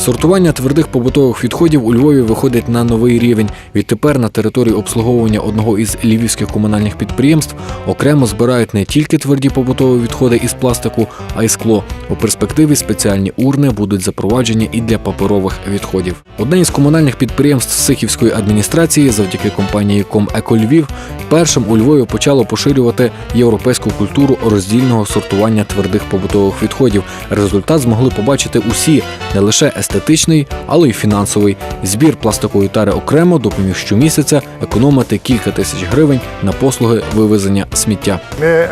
Сортування твердих побутових відходів у Львові виходить на новий рівень. Відтепер на території обслуговування одного із львівських комунальних підприємств окремо збирають не тільки тверді побутові відходи із пластику, а й скло. У перспективі спеціальні урни будуть запроваджені і для паперових відходів. Одне із комунальних підприємств Сихівської адміністрації завдяки компанії «Комеко Львів першим у Львові почало поширювати європейську культуру роздільного сортування твердих побутових відходів. Результат змогли побачити усі, не лише естетичний, але й фінансовий. Збір пластикової тари окремо допоміг щомісяця економити кілька тисяч гривень на послуги вивезення сміття. Ми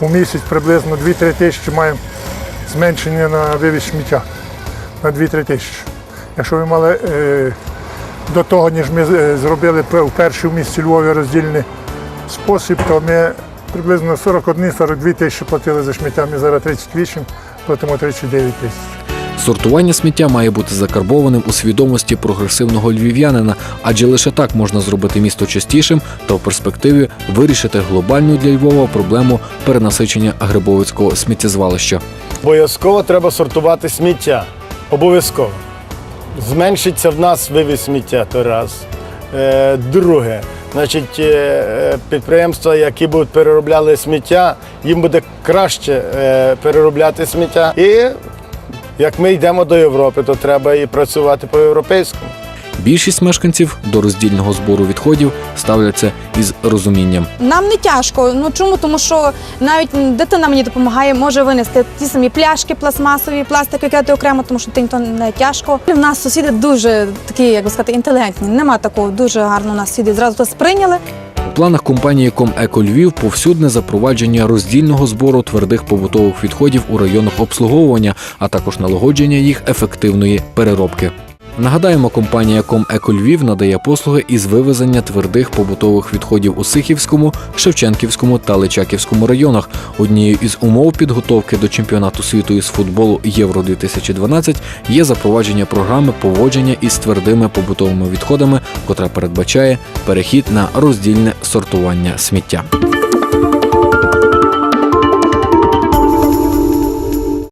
у місяць приблизно 2-3 тисячі маємо зменшення на вивіз сміття на 2-3 тисячі. Якщо ви мали е, до того, ніж ми е, зробили в в місті Львові роздільний спосіб, то ми приблизно 41-42 тисячі платили за сміття. Ми зараз 38, платимо 39 тисяч. Сортування сміття має бути закарбованим у свідомості прогресивного львів'янина, адже лише так можна зробити місто чистішим та в перспективі вирішити глобальну для Львова проблему перенасичення Грибовицького сміттєзвалища. Обов'язково треба сортувати сміття. Обов'язково. Зменшиться в нас вивіз сміття то раз. Е, друге, значить, е, е, підприємства, які будуть переробляли сміття, їм буде краще переробляти сміття. І як ми йдемо до Європи, то треба і працювати по-європейському. Більшість мешканців до роздільного збору відходів ставляться із розумінням. Нам не тяжко. Ну чому? Тому що навіть дитина мені допомагає, може винести ті самі пляшки пластмасові, пластик викидати окремо, тому що тим то не тяжко. У нас сусіди дуже такі, як би сказати, інтелігентні. Нема такого дуже гарно. У нас сусіди зразу то сприйняли. У планах компанії «Комеко Львів повсюдне запровадження роздільного збору твердих побутових відходів у районах обслуговування, а також налагодження їх ефективної переробки. Нагадаємо, компанія «Комеко Львів надає послуги із вивезення твердих побутових відходів у Сихівському, Шевченківському та Личаківському районах. Однією із умов підготовки до чемпіонату світу із футболу Євро 2012 є запровадження програми поводження із твердими побутовими відходами, котра передбачає перехід на роздільне сортування сміття.